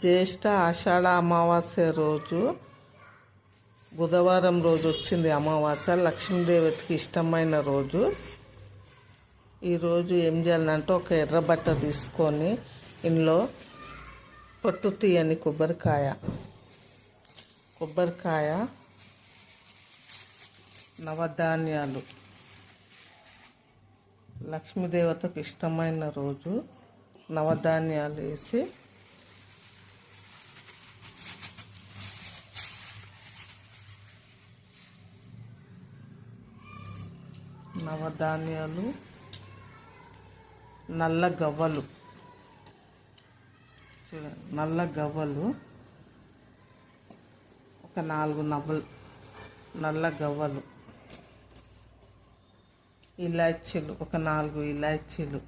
జ్యేష్ఠ ఆషాఢ అమావాస్య రోజు బుధవారం రోజు వచ్చింది అమావాస్య లక్ష్మీదేవతకి ఇష్టమైన రోజు. ఈరోజు ఏం చేయాలంటే ఒక ఎర్ర బట్ట తీసుకొని ఇందులో పొట్టు తీయని కొబ్బరికాయ. కొబ్బరికాయ నవధాన్యాలు. లక్ష్మీదేవతకు ఇష్టమైన రోజు నవధాన్యాలు వేసి నవధాన్యాలు నల్ల గవ్వలు. చూడండి నల్ల గవ్వలు ఒక నాలుగు నవ్వలు నల్ల గవ్వలు. ఇలాచీలు ఒక నాలుగు ఇలాచీలు.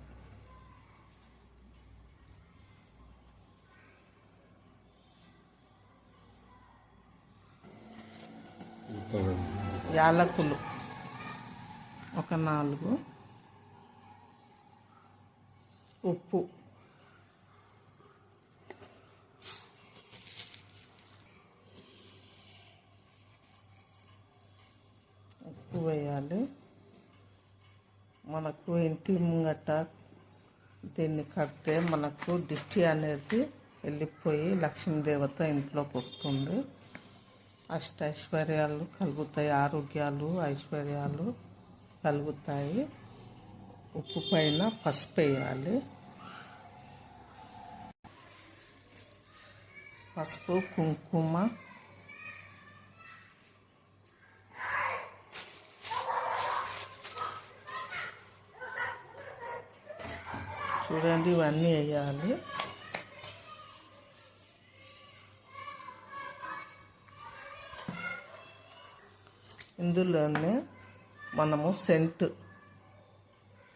యాలకులు. ఒక నాలుగు. ఉప్పు. ఉప్పు వేయాలి. మనకు ఇంటి ముంగట దీన్ని కడితే మనకు దిష్టి అనేది వెళ్ళిపోయి లక్ష్మీదేవత ఇంట్లోకి వస్తుంది అష్టైశ్వర్యాలు కలుగుతాయి ఆరోగ్యాలు ఐశ్వర్యాలు. కలుగుతాయి. ఉప్పు పైన పసుపు వేయాలి. పసుపు కుంకుమ. చూడండి ఇవన్నీ వేయాలి. ఇందులోనే మనము సెంట్.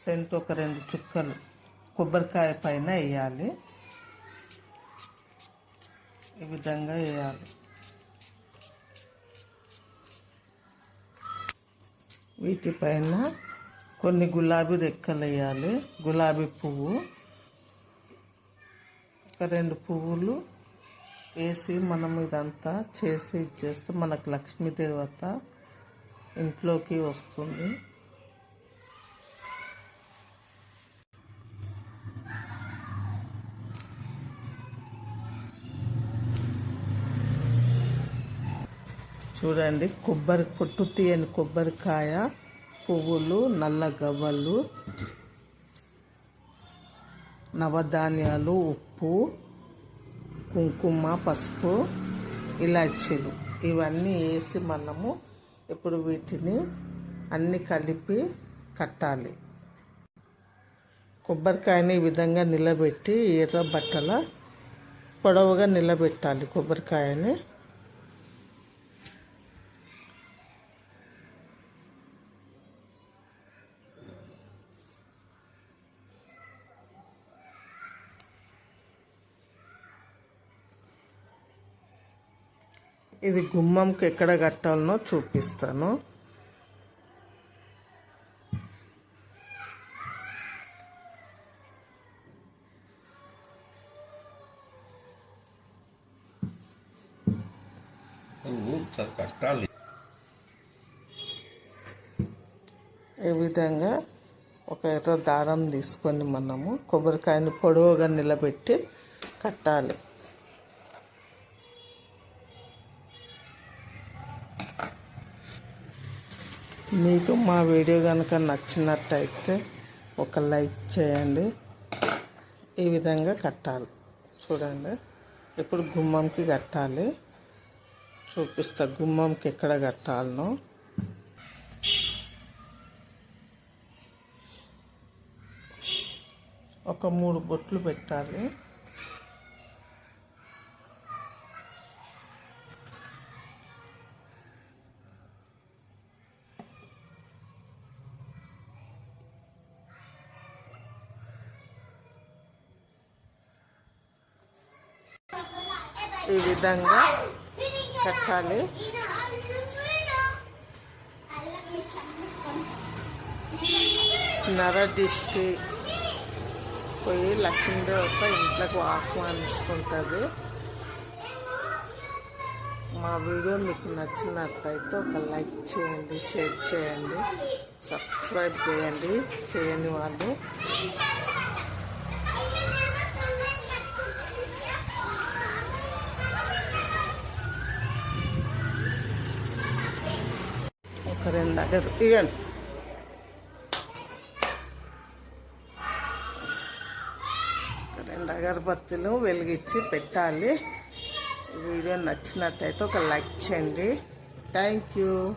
సెంట్ ఒక రెండు చుక్కలు. కొబ్బరికాయ పైన వేయాలి. ఈ విధంగా వేయాలి. వీటిపైన కొన్ని గులాబీ రెక్కలు వేయాలి. గులాబీ పువ్వు. ఒక రెండు పువ్వులు వేసి మనం ఇదంతా చేసి ఇచ్చేస్తే మనకు లక్ష్మీదేవత ఇంట్లోకి వస్తుంది. చూడండి కొబ్బరి పొట్టు తీయని కొబ్బరికాయ పువ్వులు నల్ల గవ్వలు నవధాన్యాలు ఉప్పు కుంకుమ పసుపు ఇలాచీలు. ఇవన్నీ వేసి మనము ఇప్పుడు వీటిని అన్ని కలిపి కట్టాలి. కొబ్బరికాయని ఈ విధంగా నిలబెట్టి ఎర్ర బట్టల పొడవుగా నిలబెట్టాలి కొబ్బరికాయని. ఇది గుమ్మంకి ఎక్కడ కట్టాలనో చూపిస్తాను. కట్టాలి ఈ విధంగా ఒక ఎర్ర దారం తీసుకొని మనము కొబ్బరికాయని పొడవుగా నిలబెట్టి కట్టాలి. మీకు మా వీడియో కనుక నచ్చినట్టయితే ఒక లైక్ చేయండి. ఈ విధంగా కట్టాలి. చూడండి. ఇప్పుడు గుమ్మంకి కట్టాలి. చూపిస్తా గుమ్మంకి ఎక్కడ కట్టాలనో. ఒక మూడు బొట్లు పెట్టాలి. ఈ విధంగా కట్టాలి. నర దిష్టి పోయి లక్ష్మీదేవత ఇంట్లోకి ఆహ్వానిస్తుంటుంది. మా వీడియో మీకు నచ్చినట్లయితే ఒక లైక్ చేయండి షేర్ చేయండి సబ్స్క్రైబ్ చేయండి చేయని వాళ్ళు ఒక రెండు అగరు ఇవ్వండి రెండు అగరబత్తులు వెలిగించి పెట్టాలి. వీడియో నచ్చినట్టయితే ఒక లైక్ చేయండి. Thank you.